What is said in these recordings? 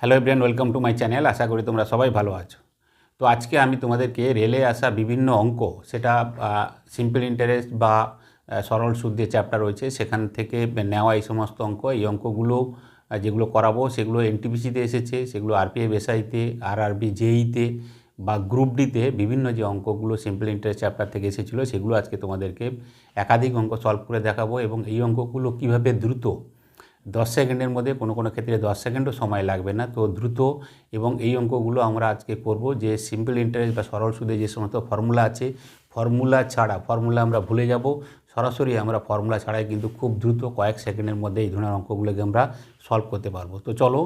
Hello everyone welcome to my channel আশা করি তোমরা সবাই ভালো আছো। তো আজকে আমি তোমাদেরকে রেলে আসা বিভিন্ন অঙ্ক, সেটা সিম্পল ইন্টারেস্ট বা সরল সুদ যে চ্যাপ্টার রয়েছে, সেখান থেকে নেওয়া এই সমস্ত অঙ্ক। এই অঙ্কগুলো যেগুলো করাবো, সেগুলো এনটিপিসিতে এসেছে, সেগুলো আরপিএফ এসআইতে আর আরবি জেইতে বা গ্রুপ ডিতে বিভিন্ন যে অঙ্কগুলো সিম্পল ইন্টারেস্ট চ্যাপ্টার থেকে এসেছিল, সেগুলো আজকে তোমাদেরকে একাধিক অঙ্ক সলভ করে দেখাবো এবং এই অঙ্কগুলো কীভাবে দ্রুত দশ সেকেন্ডের মধ্যে কোনো কোনো ক্ষেত্রে দশ সেকেন্ডও সময় লাগবে না। তো দ্রুত এবং এই অঙ্কগুলো আমরা আজকে করব যে সিম্পল ইন্টারেস্ট বা সরল সুদে যে সমস্ত ফর্মুলা আছে ফর্মুলা ছাড়া ফর্মুলা আমরা ভুলে যাব। সরাসরি আমরা ফর্মুলা ছাড়াই কিন্তু খুব দ্রুত কয়েক সেকেন্ডের মধ্যে এই ধরনের অঙ্কগুলোকে আমরা সলভ করতে পারব। তো চলো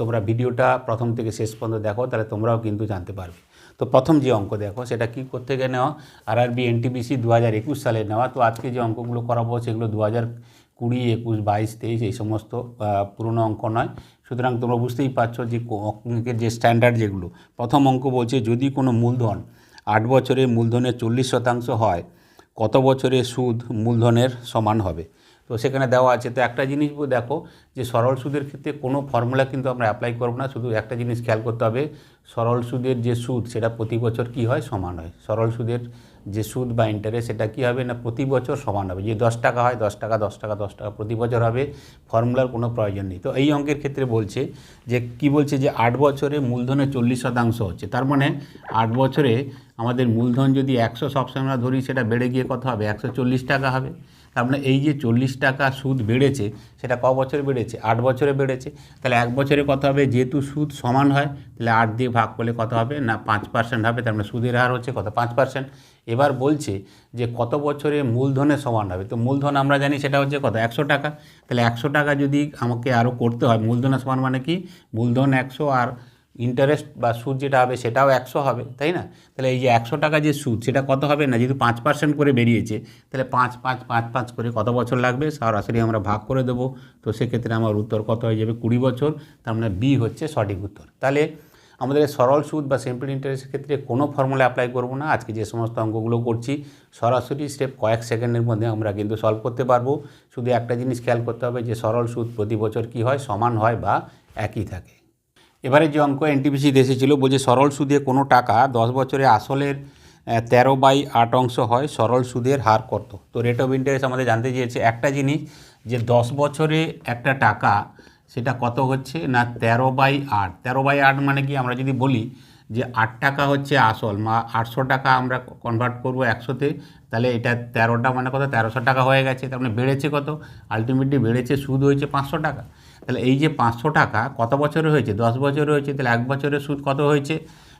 তোমরা ভিডিওটা প্রথম থেকে শেষ পর্যন্ত দেখো, তাহলে তোমরাও কিন্তু জানতে পারবে। তো প্রথম যে অঙ্ক দেখো, সেটা কি করতে গিয়ে নেওয়া? আর আরবি এনটিপিসি দু হাজার একুশ সালে নেওয়া। তো আজকে যে অঙ্কগুলো করাবো, সেগুলো দু হাজার কুড়ি, একুশ, বাইশ, তেইশ এই সমস্ত পুরনো অঙ্ক নয়। সুতরাং তোমরা বুঝতেই পারছ যে অঙ্কের যে স্ট্যান্ডার্ড যেগুলো, প্রথম অঙ্ক বলছে যদি কোনো মূলধন আট বছরে মূলধনের চল্লিশ শতাংশ হয়, কত বছরে সুদ মূলধনের সমান হবে? তো সেখানে দেওয়া আছে। তো একটা জিনিস দেখো যে সরল সুদের ক্ষেত্রে কোনো ফর্মুলা কিন্তু আমরা অ্যাপ্লাই করব না। শুধু একটা জিনিস খেয়াল করতে হবে, সরল সুদের যে সুদ, সেটা প্রতি বছর কী হয়? সমান হয়। সরল সুদের যে সুদ বা ইন্টারেস্ট সেটা কী হবে না প্রতি বছর সমান হবে? যে দশ টাকা হয়, দশ টাকা দশ টাকা দশ টাকা প্রতি বছর হবে ফর্মুলার কোনো প্রয়োজন নেই। তো এই অঙ্কের ক্ষেত্রে বলছে যে, কি বলছে যে, আট বছরে মূলধনের চল্লিশ শতাংশ হচ্ছে। তার মানে আট বছরে আমাদের মূলধন যদি একশো সবসময় আমরা ধরি, সেটা বেড়ে গিয়ে কত হবে? একশো চল্লিশ টাকা হবে। তার মানে এই যে চল্লিশ টাকা সুদ বেড়েছে, সেটা ক বছরে বেড়েছে? আট বছরে বেড়েছে। তাহলে এক বছরে কত হবে? যেহেতু সুদ সমান হয়, তাহলে আট দিয়ে ভাগ করলে কত হবে? না, পাঁচ পার্সেন্ট হবে। তার মানে সুদের হার হচ্ছে কত? পাঁচ পার্সেন্ট এবার বলছে যে কত বছরে মূলধনের সমান হবে? তো মূলধন আমরা জানি সেটা হচ্ছে কত? একশো টাকা। তাহলে একশো টাকা যদি আমাকে আরও করতে হয়, মূলধনের সমান মানে কি? মূলধন একশো আর ইন্টারেস্ট বা সুদ যেটা হবে সেটাও একশো হবে, তাই না? তাহলে এই যে একশো টাকা যে সুদ, সেটা কত হবে না? যেহেতু পাঁচ পার্সেন্ট করে বেরিয়েছে, তাহলে পাঁচ পাঁচ পাঁচ পাঁচ করে কত বছর লাগবে? সরাসরি আমরা ভাগ করে দেবো। তো সেক্ষেত্রে আমার উত্তর কত হয়ে যাবে? কুড়ি বছর। তার মানে বি হচ্ছে সঠিক উত্তর। তাহলে আমাদের সরল সুদ বা সিম্পল ইন্টারেস্টের ক্ষেত্রে কোনো ফর্মুলা অ্যাপ্লাই করব না। আজকে যে সমস্ত অঙ্কগুলো করছি, সরাসরি স্টেপ কয়েক সেকেন্ডের মধ্যে আমরা কিন্তু সলভ করতে পারব। শুধু একটা জিনিস খেয়াল করতে হবে যে, সরল সুদ প্রতি বছর কী হয়? সমান হয় বা একই থাকে। এবারে যে অঙ্ক এনটিপিসি এসেছিল, বলছে সরল সুদে কোনো টাকা দশ বছরে আসলের তেরো বাই আট অংশ হয়, সরল সুদের হার কত? তো রেট অফ ইন্টারেস্ট আমাদের জানতে চেয়েছে। একটা জিনিস যে, দশ বছরে একটা টাকা সেটা কত হচ্ছে না তেরো বাই আট? তেরো বাই আট মানে কি? আমরা যদি বলি যে আট টাকা হচ্ছে আসল, মা আটশো টাকা আমরা কনভার্ট করব একশোতে, তাহলে এটা তেরোটা মানে কত? তেরোশো টাকা হয়ে গেছে, তার মানে বেড়েছে কত? আলটিমেটলি বেড়েছে, সুদ হয়েছে পাঁচশো টাকা। তাহলে এই যে পাঁচশো টাকা কত বছরে হয়েছে? দশ বছরে হয়েছে, তাহলে এক বছরের সুদ কত হয়েছে?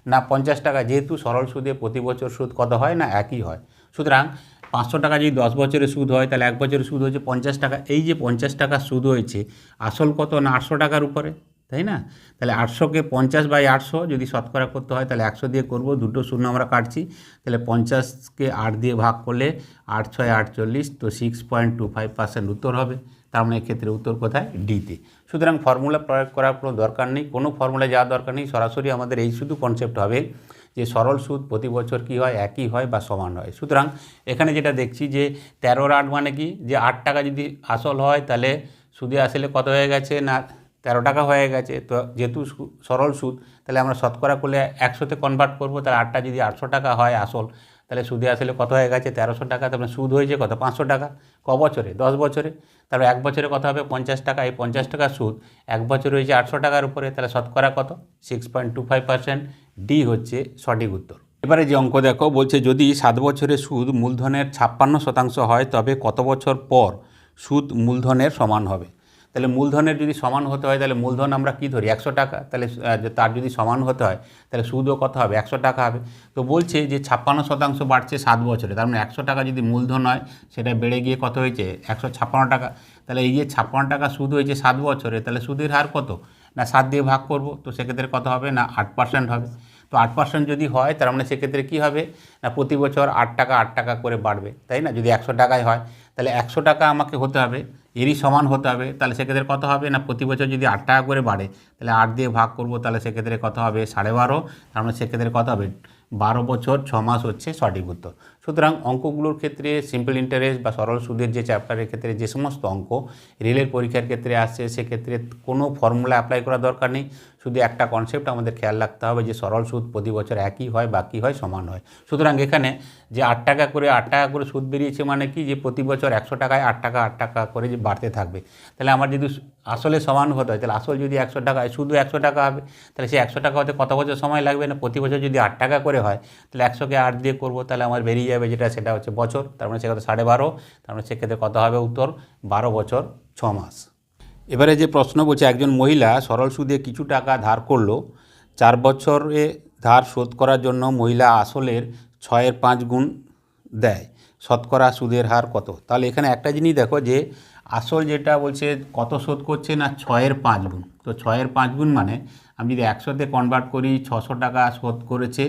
না পঞ্চাশ টাকা? যেহেতু সরল সুদে প্রতি বছর সুদ কত হয়? না একই হয়। সুতরাং পাঁচশো টাকা যদি দশ বছরের সুদ হয়, তাহলে এক বছরের সুদ হচ্ছে পঞ্চাশ টাকা। এই যে পঞ্চাশ টাকা সুদ হয়েছে, আসল কত না আটশো টাকার উপরে? তাই না? তাহলে আটশোকে পঞ্চাশ বাই আটশো যদি শতকরা করতে হয়, তাহলে একশো দিয়ে করব, দুটো শূন্য আমরা কাটছি। তাহলে পঞ্চাশকে আট দিয়ে ভাগ করলে আট ছয় আটচল্লিশ তো six point two five percent উত্তর হবে। তার মানে এক্ষেত্রে উত্তর কোথায়? ডিতে সুতরাং ফর্মুলা প্রয়োগ করার কোনো দরকার নেই। কোনো ফর্মুলা যাওয়ার দরকার নেই। সরাসরি আমাদের এই শুধু কনসেপ্ট হবে যে সরল সুদ প্রতি বছর কী হয়? একই হয় বা সমান হয়। সুতরাং এখানে যেটা দেখছি যে তেরোর আট মানে কি? যে আট টাকা যদি আসল হয় তাহলে সুদে আসলে কত হয়ে গেছে না তেরো টাকা হয়ে গেছে? তো যেহেতু সরল সুদ, তাহলে আমরা শতকরা করলে একশোতে কনভার্ট করব, তাহলে আটটা যদি আটশো টাকা হয় আসল, তাহলে সুদে আসলে কত হয়ে গেছে? তেরোশো টাকা তারপরে সুদ হয়েছে কত? পাঁচশো টাকা। ক বছরে? দশ বছরে। তাহলে এক বছরে কত হবে? পঞ্চাশ টাকা। এই পঞ্চাশ টাকা সুদ এক বছর হয়েছে আটশো টাকার উপরে, তাহলে শতকরা কত? Six point two five percent D হচ্ছে সঠিক উত্তর। এবারে যে অঙ্ক দেখো, বলছে যদি সাত বছরের সুদ মূলধনের ছাপ্পান্ন শতাংশ হয়, তবে কত বছর পর সুদ মূলধনের সমান হবে? তাহলে মূলধনের যদি সমান হতে হয়, তাহলে মূলধন আমরা কী ধরি? একশো টাকা। তাহলে তার যদি সমান হতে হয়, তাহলে সুদও কত হবে? একশো টাকা হবে। তো বলছে যে ছাপ্পান্ন শতাংশ বাড়ছে সাত বছরে, তার মানে একশো টাকা যদি মূলধন হয়, সেটা বেড়ে গিয়ে কত হয়েছে? একশো ছাপ্পান্ন টাকা। তাহলে এই যে ছাপ্পান্ন টাকা সুদ হয়েছে সাত বছরে, তাহলে সুদের হার কত? না সাত দিয়ে ভাগ করব, তো সেক্ষেত্রে কত হবে? না আট পার্সেন্ট হবে। তো আট পার্সেন্ট যদি হয়, তার মানে সেক্ষেত্রে কী হবে? না, প্রতি বছর আট টাকা আট টাকা করে বাড়বে, তাই না? যদি একশো টাকায় হয়, তাহলে একশো টাকা আমাকে হতে হবে, এরই সমান হতে হবে, তাহলে সেক্ষেত্রে কত হবে? না, প্রতি বছর যদি আট টাকা করে বাড়ে, তাহলে আট দিয়ে ভাগ করব, তাহলে সেক্ষেত্রে কত হবে? সাড়ে বারো, তার মানে সেক্ষেত্রে কত হবে? বারো বছর ছ মাস হচ্ছে সঠিক উত্তর। সুতরাং অঙ্কগুলোর ক্ষেত্রে সিম্পল ইন্টারেস্ট বা সরল সুদের যে চ্যাপ্টারের ক্ষেত্রে যে সমস্ত অঙ্ক, রেলের পরীক্ষার ক্ষেত্রে আসছে, সেক্ষেত্রে কোনো ফর্মুলা অ্যাপ্লাই করার দরকার নেই। শুধু একটা কনসেপ্ট আমাদের খেয়াল রাখতে হবে যে সরল সুদ প্রতি বছর একই হয় বাকি হয়, সমান হয়। সুতরাং এখানে যে আট টাকা করে, আট টাকা করে সুদ বেরিয়েছে মানে কি? যে প্রতি বছর একশো টাকায় আট টাকা আট টাকা করে যে বাড়তে থাকবে। তাহলে আমার যদি আসলে সমান হতে হয়, তাহলে আসল যদি একশো টাকা হয়, শুধু একশো টাকা হবে, তাহলে সেই একশো টাকা হতে কত বছর সময় লাগবে না? প্রতি বছর যদি আট টাকা করে হয়, তাহলে একশোকে আট দিয়ে করব, তাহলে আমার বেরিয়ে যাবে যেটা, সেটা হচ্ছে বছর, তার মানে সেক্ষেত্রে সাড়ে বারো, তার মানে সেক্ষেত্রে কত হবে উত্তর? বারো বছর, ছ মাস। এবারে যে প্রশ্ন বলছে, একজন মহিলা সরল সুদে কিছু টাকা ধার করল, চার বছরে ধার শোধ করার জন্য মহিলা আসলের ছয়ের পাঁচ গুণ দেয়, শতকরা সুদের হার কত? তাহলে এখানে একটা জিনিস দেখো যে, আসল যেটা বলছে, কত শোধ করছে না ছয়ের পাঁচ গুণ? তো ছয়ের পাঁচ গুণ মানে আমি যদি একশোতে কনভার্ট করি, ছশো টাকা শোধ করেছে,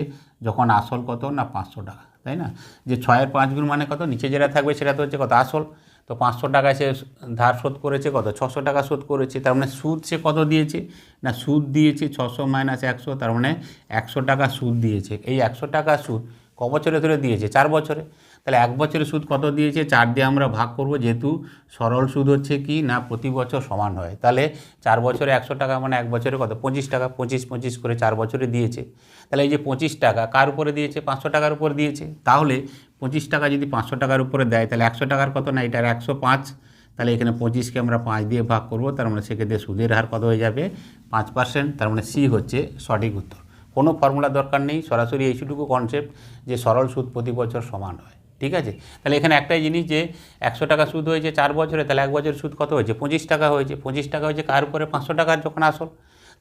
যখন আসল কত? না পাঁচশো টাকা। তাই না? যে ছয়ের পাঁচ গুণ মানে কত? নিচে যেটা থাকবে সেটা তো হচ্ছে কত? আসল। তো পাঁচশো টাকায় সে ধার শোধ করেছে কত? ছশো টাকা শোধ করেছে। তার মানে সুদ সে কত দিয়েছে? না, সুদ দিয়েছে ছশো মাইনাস একশো, তার মানে একশো টাকা সুদ দিয়েছে। এই একশো টাকা সুদ ক বছরে ধরে দিয়েছে? চার বছরে। তাহলে এক বছরের সুদ কত দিয়েছে? চার দিয়ে আমরা ভাগ করব, যেহেতু সরল সুদ হচ্ছে কি? না, প্রতি বছর সমান হয়। তাহলে চার বছরে একশো টাকা মানে এক বছরে কত? পঁচিশ টাকা, পঁচিশ পঁচিশ করে চার বছরে দিয়েছে। তাহলে এই যে পঁচিশ টাকা, কার উপরে দিয়েছে? পাঁচশো টাকার উপর দিয়েছে। তাহলে পঁচিশ টাকা যদি পাঁচশো টাকার উপরে দেয়, তাহলে একশো টাকার কত না? এটার একশো পাঁচ। তাহলে এখানে পঁচিশকে আমরা পাঁচ দিয়ে ভাগ করব, তার মানে সেক্ষেত্রে সুদের হার কত হয়ে যাবে? পাঁচ পার্সেন্ট তার মানে সি হচ্ছে সঠিক উত্তর। কোনো ফর্মুলা দরকার নেই, সরাসরি এইটুকু কনসেপ্ট যে সরল সুদ প্রতি বছর সমান হয়, ঠিক আছে? তাহলে এখানে একটাই জিনিস যে একশো টাকা সুদ হয়েছে চার বছরে, তাহলে এক বছর সুদ কত হয়েছে? পঁচিশ টাকা হয়েছে। পঁচিশ টাকা হয়েছে কার উপরে? পাঁচশো টাকার যখন আসল।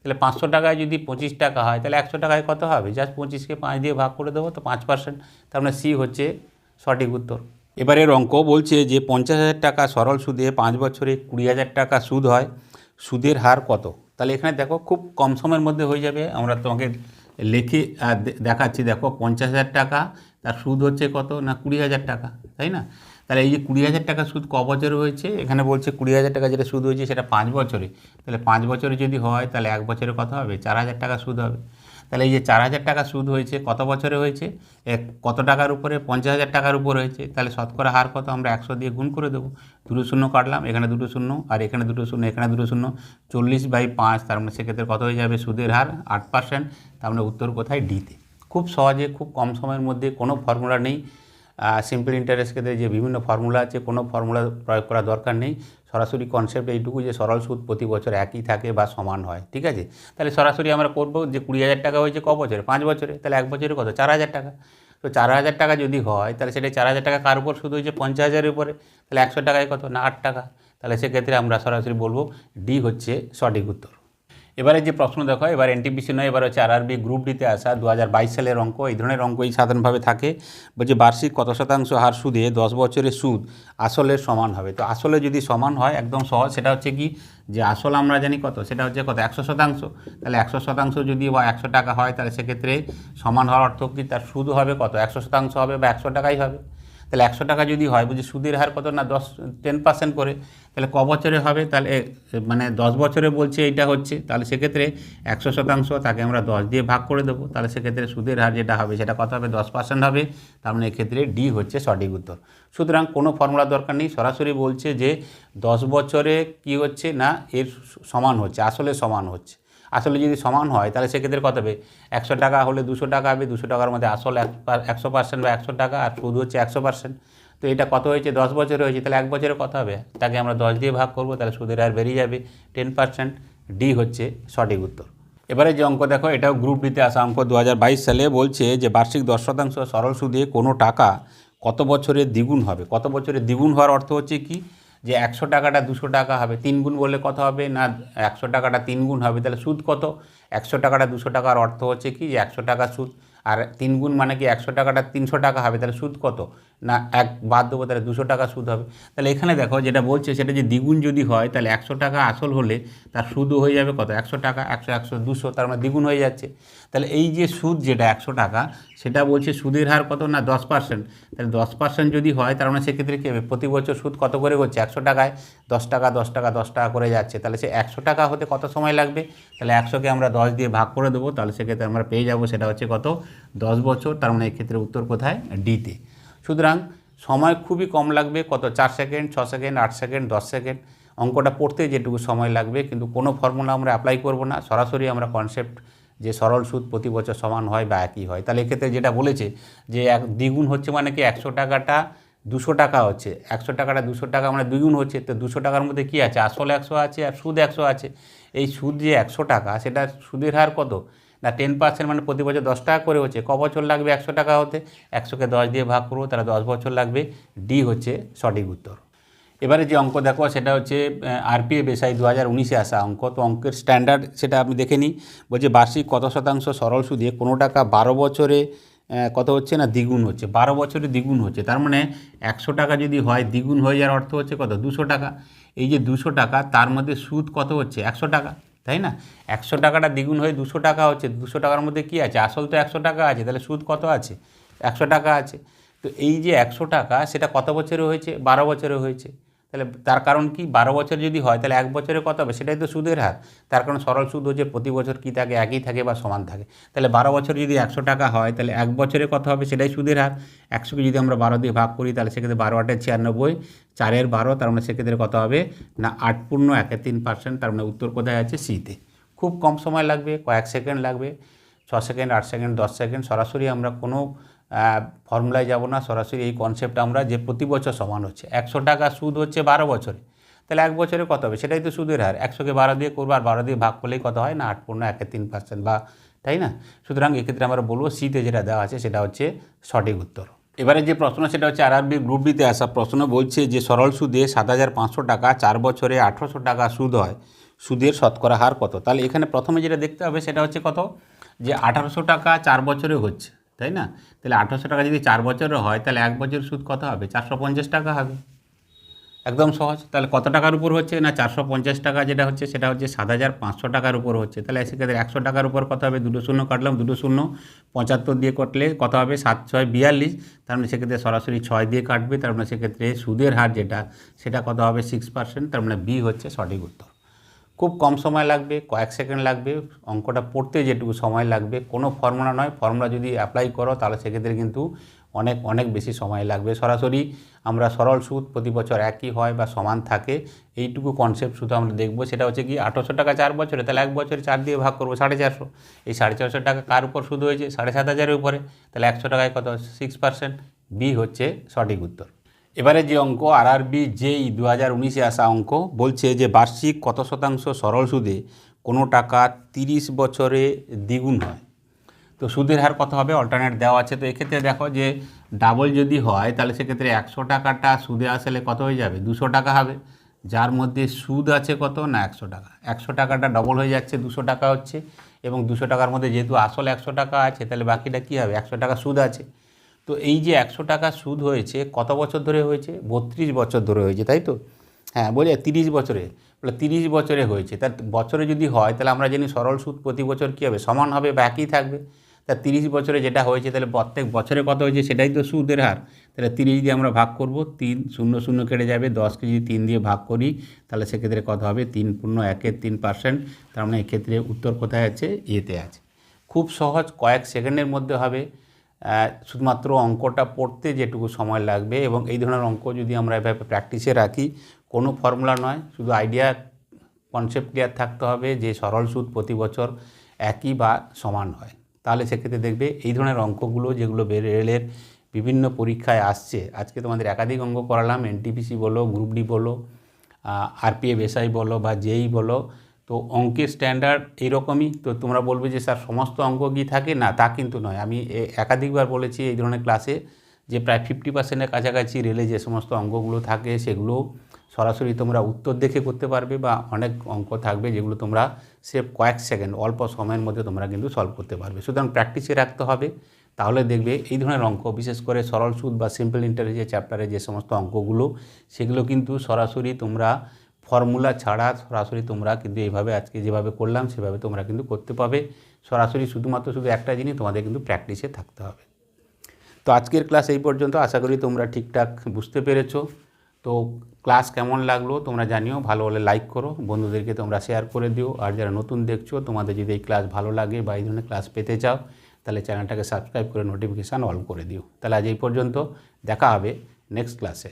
তাহলে পাঁচশো টাকায় যদি পঁচিশ টাকা হয়, তাহলে একশো টাকায় কত হবে? জাস্ট পঁচিশকে পাঁচ দিয়ে ভাগ করে দেবো, তো পাঁচ পার্সেন্ট তার মানে সি হচ্ছে সঠিক উত্তর। এবারের অঙ্ক বলছে যে পঞ্চাশ হাজার টাকা সরল সুদে পাঁচ বছরে কুড়ি হাজার টাকা সুদ হয়, সুদের হার কত? তাহলে এখানে দেখো খুব কম সময়ের মধ্যে হয়ে যাবে, আমরা তোমাকে লিখে দেখাচ্ছি, দেখো পঞ্চাশ হাজার টাকা, তার সুদ হচ্ছে কত না কুড়ি হাজার টাকা, তাই না? তাহলে এই যে কুড়ি হাজার টাকা সুদ ক বছরে হয়েছে, এখানে বলছে কুড়ি হাজার টাকা যেটা সুদ হয়েছে সেটা পাঁচ বছরে। তাহলে পাঁচ বছরে যদি হয়, তাহলে এক বছরে কত হবে? চার হাজার টাকা সুদ হবে। তাহলে এই যে চার হাজার টাকা সুদ হয়েছে, কত বছরে হয়েছে? এক কত টাকার উপরে? পঞ্চাশ হাজার টাকার উপর হয়েছে। তাহলে শতকরা হার কত? আমরা একশো দিয়ে গুণ করে দেবো। দুটো শূন্য কাটলাম, এখানে দুটো শূন্য, আর এখানে দুটো শূন্য, এখানে দুটো শূন্য। চল্লিশ বাই পাঁচ, তার মানে সেক্ষেত্রে কত হয়ে যাবে? সুদের হার আট পার্সেন্ট তার মানে উত্তর কোথায়? ডিতে খুব সহজে, খুব কম সময়ের মধ্যে কোনো ফর্মুলা নেই। সিম্পল ইন্টারেস্ট ক্ষেত্রে যে বিভিন্ন ফর্মুলা আছে, কোনো ফর্মুলা প্রয়োগ করা দরকার নেই। সরাসরি কনসেপ্ট এইটুকু যে সরল সুদ প্রতি বছর একই থাকে বা সমান হয়, ঠিক আছে? তাহলে সরাসরি আমরা করব যে কুড়ি হাজার টাকা হয়েছে ক বছরে? পাঁচ বছরে? তাহলে এক বছরে কত? চার হাজার টাকা। তো চার হাজার টাকা যদি হয়, তাহলে সেটা চার হাজার টাকা কার উপর সুদ হয়েছে? পঞ্চাশ হাজারের উপরে। তাহলে একশো টাকায় কত? না আট টাকা। তাহলে সেক্ষেত্রে আমরা সরাসরি বলব ডি হচ্ছে সঠিক উত্তর। এবারে যে প্রশ্ন দেখো, এবার এনটিপিসি নয়, এবার হচ্ছে আরআরবি গ্রুপ ডিতে আসা দু হাজার বাইশ সালের অঙ্ক, এই ধরনের অঙ্কই সাধারণভাবে থাকে। বলছে বার্ষিক কত শতাংশ হার সুদে দশ বছরের সুদ আসলের সমান হবে? তো আসলে যদি সমান হয়, একদম সহজ, সেটা হচ্ছে কি? যে আসল আমরা জানি কত? সেটা হচ্ছে কত? একশো শতাংশ। তাহলে একশো শতাংশ যদি বা একশো টাকা হয়, তাহলে সেক্ষেত্রে সমান হওয়ার অর্থ কি? তার সুদ হবে কত? একশো শতাংশ হবে বা একশো টাকাই হবে। তাহলে একশো টাকা যদি হয়, বুঝি সুদের হার কত না দশ টেন পার্সেন্ট করে, তাহলে ক বছরে হবে? তাহলে মানে দশ বছরে বলছে এইটা হচ্ছে, তাহলে সেক্ষেত্রে একশো শতাংশ তাকে আমরা দশ দিয়ে ভাগ করে দেবো। তাহলে সেক্ষেত্রে সুদের হার যেটা হবে, সেটা কত হবে? দশ পার্সেন্ট হবে। তার মানে এক্ষেত্রে ডি হচ্ছে সঠিক উত্তর। সুতরাং কোনো ফর্মুলা দরকার নেই। সরাসরি বলছে যে দশ বছরে কি হচ্ছে না? এর সমান হচ্ছে, আসলে সমান হচ্ছে। আসলে যদি সমান হয়, তাহলে সেক্ষেত্রে কত হবে? একশো টাকা হলে দুশো টাকা হবে, দুশো টাকার মধ্যে আসল এক একশো পার্সেন্ট বা একশো টাকা আর সুদ হচ্ছে একশো পার্সেন্ট। তো এটা কত হয়েছে? দশ বছরে হয়েছে, তাহলে এক বছরে কত হবে? তাকে আমরা দশ দিয়ে ভাগ করব, তাহলে সুদের আর বেরিয়ে যাবে। টেন পার্সেন্ট ডি হচ্ছে সঠিক উত্তর। এবারে যে অঙ্ক দেখো, এটাও গ্রুপ ডিতে আসা অঙ্ক দু হাজার বাইশ সালে বলছে যে বার্ষিক দশ শতাংশ সরল সুদে কোনো টাকা কত বছরে দ্বিগুণ হবে? কত বছরে দ্বিগুণ হওয়ার অর্থ হচ্ছে কি? যে একশো টাকাটা দুশো টাকা হবে, তিন গুণ বললে কত হবে? না, একশো টাকাটা তিন গুণ হবে। তাহলে সুদ কত? একশো টাকাটা দুশো টাকার অর্থ হচ্ছে কি? যে একশো টাকা সুদ। আর তিন গুণ মানে কি একশো টাকাটা তিনশো টাকা হবে, তাহলে সুদ কত? না, এক বাদ দেবো, তাহলে দুশো টাকা সুদ হবে। তাহলে এখানে দেখো যেটা বলছে, সেটা যে দ্বিগুণ যদি হয়, তাহলে একশো টাকা আসল হলে তার সুদও হয়ে যাবে কত? একশো টাকা, একশো একশো, দুশো, তার মানে দ্বিগুণ হয়ে যাচ্ছে। তাহলে এই যে সুদ যেটা একশো টাকা, সেটা বলছে সুদের হার কত? না, দশ পার্সেন্ট তাহলে দশ পার্সেন্ট যদি হয়, তার মানে সেক্ষেত্রে কী হবে? প্রতি বছর সুদ কত করে করছে? একশো টাকায়। দশ টাকা দশ টাকা দশ টাকা করে যাচ্ছে। তাহলে সে একশো টাকা হতে কত সময় লাগবে? তাহলে একশোকে আমরা দশ দিয়ে ভাগ করে দেবো। তাহলে সেক্ষেত্রে আমরা পেয়ে যাব সেটা হচ্ছে কত? দশ বছর। তার মানে এক্ষেত্রে উত্তর কোথায়? ডিতে। সুতরাং সময় খুবই কম লাগবে। কত? চার সেকেন্ড, ছ সেকেন্ড, আট সেকেন্ড, দশ সেকেন্ড। অঙ্কটা পড়তে যেটুকু সময় লাগবে। কিন্তু কোনো ফর্মুলা আমরা অ্যাপ্লাই করব না। সরাসরি আমরা কনসেপ্ট যে সরল সুদ প্রতি বছর সমান হয় বা একই হয়। তাহলে এক্ষেত্রে যেটা বলেছে যে এক দ্বিগুণ হচ্ছে মানে কি? একশো টাকাটা দুশো টাকা হচ্ছে, একশো টাকাটা দুশো টাকা মানে দ্বিগুণ হচ্ছে, তো দুশো টাকার মধ্যে কী আছে? আসল একশো আছে আর সুদ একশো আছে। এই সুদ যে একশো টাকা, সেটা সুদের হার কত? না টেন পার্সেন্ট মানে প্রতি বছর দশ টাকা করে হচ্ছে, ক বছর লাগবে একশো টাকা হতে? একশোকে দশ দিয়ে ভাগ করব, তাহলে দশ বছর লাগবে ডি হচ্ছে সঠিক উত্তর। এবারে যে অঙ্ক দেখো, সেটা হচ্ছে আরপিএ বেসাই দু হাজার উনিশে আসা অঙ্ক, তো অঙ্কের স্ট্যান্ডার্ড সেটা আপনি দেখে নিই। বলছে বার্ষিক কত শতাংশ সরল সুদে? কোনো টাকা বারো বছরে কত হচ্ছে না? দ্বিগুণ হচ্ছে। বারো বছরে দ্বিগুণ হচ্ছে। তার মানে একশো টাকা যদি হয়, দ্বিগুণ হয়ে যাওয়ার অর্থ হচ্ছে কত? দুশো টাকা। এই যে দুশো টাকা, তার মধ্যে সুদ কত হচ্ছে? একশো টাকা, তাই না? একশো টাকাটা দ্বিগুণ হয়ে দুশো টাকা হচ্ছে। দুশো টাকার মধ্যে কী আছে? আসল তো একশো টাকা আছে। তাহলে সুদ কত আছে? একশো টাকা আছে। তো এই যে একশো টাকা, সেটা কত বছরে হয়েছে? বারো বছরে হয়েছে। তাহলে তার কারণ কি? বারো বছর যদি হয়, তাহলে এক বছরে কত হবে? সেটাই তো সুদের হার। তার কারণ সরল সুদ হচ্ছে প্রতি বছর কী থাকে? একই থাকে বা সমান থাকে। তাহলে বারো বছর যদি একশো টাকা হয়, তাহলে এক বছরে কত হবে? সেটাই সুদের হার। একশোকে যদি আমরা বারো দিয়ে ভাগ করি, তাহলে সেক্ষেত্রে বারো আটের ছিয়ানব্বই, চারের বারো, তার মানে সেক্ষেত্রে কত হবে? না, আট পূর্ণ একের তিন পার্সেন্ট তার মানে উত্তর কোথায় আছে? সিতে খুব কম সময় লাগবে, কয়েক সেকেন্ড লাগবে, ছ সেকেন্ড, আট সেকেন্ড, দশ সেকেন্ড। সরাসরি আমরা কোনো ফর্মুলায় যাব না, সরাসরি এই কনসেপ্ট আমরা যে প্রতি বছর সমান হচ্ছে। একশো টাকা সুদ হচ্ছে বারো বছরে। তাহলে এক বছরে কত হবে? সেটাই তো সুদের হার। একশোকে বারো দিয়ে করব, আর বারো দিয়ে ভাগ করলেই কত হয় না? আট পূর্ণ একের তিন পার্সেন্ট বা, তাই না? সুতরাং এক্ষেত্রে আমরা বলব সিতে যেটা দেওয়া আছে সেটা হচ্ছে সঠিক উত্তর। এবারে যে প্রশ্ন, সেটা হচ্ছে আর আরবি গ্রুপ ডিতে আসা প্রশ্ন বলছে যে সরল সুদে সাত হাজার পাঁচশো টাকা চার বছরে আঠেরোশো টাকা সুদ হয়। সুদের শতকরা হার কত? তাহলে এখানে প্রথমে যেটা দেখতে হবে সেটা হচ্ছে কত? যে আঠারোশো টাকা চার বছরে হচ্ছে। তাই না? তাহলে আঠারোশো টাকা যদি চার বছরের হয়, তাহলে এক বছর সুদ কত হবে? চারশো পঞ্চাশ টাকা হবে। একদম সহজ। তাহলে কত টাকার উপর হচ্ছে না চারশো পঞ্চাশ টাকা যেটা হচ্ছে, সেটা হচ্ছে সাত হাজার পাঁচশো টাকার উপর হচ্ছে। তাহলে সেক্ষেত্রে একশো টাকার উপর কত হবে? দুটো শূন্য কাটলাম, দুটো শূন্য পঁচাত্তর দিয়ে কাটলে কত হবে? সাত, ছয়, বিয়াল্লিশ। তার মানে সেক্ষেত্রে সরাসরি ছয় দিয়ে কাটবে। তার মানে সেক্ষেত্রে সুদের হার যেটা, সেটা কত হবে? সিক্স পার্সেন্ট তার মানে বি হচ্ছে সঠিক উত্তর। খুব কম সময় লাগবে, কয়েক সেকেন্ড লাগবে, অঙ্কটা পড়তে যেটুকু সময় লাগবে। কোনো ফর্মুলা নয়, ফর্মুলা যদি অ্যাপ্লাই করো তাহলে সেক্ষেত্রে কিন্তু অনেক অনেক বেশি সময় লাগবে। সরাসরি আমরা সরল সুদ প্রতি বছর একই হয় বা সমান থাকে, এইটুকু কনসেপ্ট শুধু আমরা দেখব। সেটা হচ্ছে কি, আঠারোশো টাকা চার বছরে, তাহলে এক বছরে চার দিয়ে ভাগ করব সাড়ে চারশো। এই সাড়ে চারশো টাকা কার উপর সুদ হয়েছে? সাড়ে সাত হাজারের উপরে। তাহলে একশো টাকায় কত? সিক্স পার্সেন্ট বি হচ্ছে সঠিক উত্তর। এবারে যে অঙ্ক আর আরবি যেই দু হাজার উনিশে আসা অঙ্ক, বলছে যে বার্ষিক কত শতাংশ সরল সুদে কোনো টাকা তিরিশ বছরে দ্বিগুণ হয়। তো সুদের হার কত হবে? অল্টারনেট দেওয়া আছে। তো এক্ষেত্রে দেখো যে ডাবল যদি হয়, তাহলে সেক্ষেত্রে একশো টাকাটা সুদে আসলে কত হয়ে যাবে? দুশো টাকা হবে। যার মধ্যে সুদ আছে কত? না, একশো টাকা। একশো টাকাটা ডবল হয়ে যাচ্ছে, দুশো টাকা হচ্ছে। এবং দুশো টাকার মধ্যে যেহেতু আসল একশো টাকা আছে, তাহলে বাকিটা কী হবে? একশো টাকা সুদ আছে। তো এই যে একশো টাকা সুদ হয়েছে, কত বছর ধরে হয়েছে? বত্রিশ বছর ধরে হয়েছে, তাই তো? হ্যাঁ বলে তিরিশ বছরে, বলে তিরিশ বছরে হয়েছে। তার বছরে যদি হয়, তাহলে আমরা জানি সরল সুদ প্রতি বছর কী হবে? সমান হবে বা একই থাকবে। তা তিরিশ বছরে যেটা হয়েছে, তাহলে প্রত্যেক বছরে কত হয়েছে? সেটাই তো সুদের হার। তাহলে তিরিশ দিয়ে আমরা ভাগ করব, তিন শূন্য শূন্য কেটে যাবে দশকে যদি তিন দিয়ে ভাগ করি, তাহলে সেক্ষেত্রে কত হবে? তিন পূর্ণ একের তিন পার্সেন্ট। তার মানে এক্ষেত্রে উত্তর কোথায় আছে? এতে আছে। খুব সহজ, কয়েক সেকেন্ডের মধ্যে হবে। শুধুমাত্র অঙ্কটা পড়তে যেটুকু সময় লাগবে এবং এই ধরনের অঙ্ক যদি আমরা এভাবে প্র্যাকটিসে রাখি, কোনো ফর্মুলা নয়, শুধু আইডিয়া কনসেপ্ট ক্লিয়ার থাকতে হবে যে সরল সুদ প্রতি বছর একই বা সমান হয়। তাহলে সেক্ষেত্রে দেখবে এই ধরনের অঙ্কগুলো যেগুলো রেলের বিভিন্ন পরীক্ষায় আসছে, আজকে তোমাদের একাধিক অঙ্ক করালাম এনটিপিসি বলো গ্রুপ ডি বলো আরপিএফ এসআই বলো বা জেই বলো তো অঙ্কের স্ট্যান্ডার্ড এইরকমই তো তোমরা বলবে যে, স্যার, সমস্ত অঙ্ক কি থাকে? না, তা কিন্তু নয়। আমি একাধিকবার বলেছি এই ধরনের ক্লাসে যে, প্রায় ফিফটি পার্সেন্টের কাছাকাছি রেলে যে সমস্ত অঙ্কগুলো থাকে, সেগুলো সরাসরি তোমরা উত্তর দেখে করতে পারবে বা অনেক অঙ্ক থাকবে যেগুলো তোমরা সেফ কয়েক সেকেন্ড, অল্প সময়ের মধ্যে তোমরা কিন্তু সলভ করতে পারবে। সুতরাং প্র্যাকটিসে রাখতে হবে। তাহলে দেখবে এই ধরনের অঙ্ক, বিশেষ করে সরল সুদ বা সিম্পল ইন্টারেস্ট চ্যাপ্টারে যে সমস্ত অঙ্কগুলো, সেগুলো কিন্তু সরাসরি তোমরা ফর্মুলা ছাড়া সরাসরি তোমরা কিন্তু এইভাবে আজকে যেভাবে করলাম, সেভাবে তোমরা কিন্তু করতে পাবে। সরাসরি শুধুমাত্র শুধু একটা জিনিস তোমাদের কিন্তু প্র্যাকটিসে থাকতে হবে। তো আজকের ক্লাস এই পর্যন্ত। আশা করি তোমরা ঠিকঠাক বুঝতে পেরেছ। তো ক্লাস কেমন লাগল তোমরা জানিও। ভালো হলে লাইক করো। বন্ধুদেরকে তোমরা শেয়ার করে দিও। আর যারা নতুন দেখছ, তোমাদের যদি এই ক্লাস ভালো লাগে বা এই ধরনের ক্লাস পেতে চাও, তাহলে চ্যানেলটাকে সাবস্ক্রাইব করে নোটিফিকেশান অল করে দিও। তাহলে আজ এই পর্যন্ত দেখা হবে নেক্সট ক্লাসে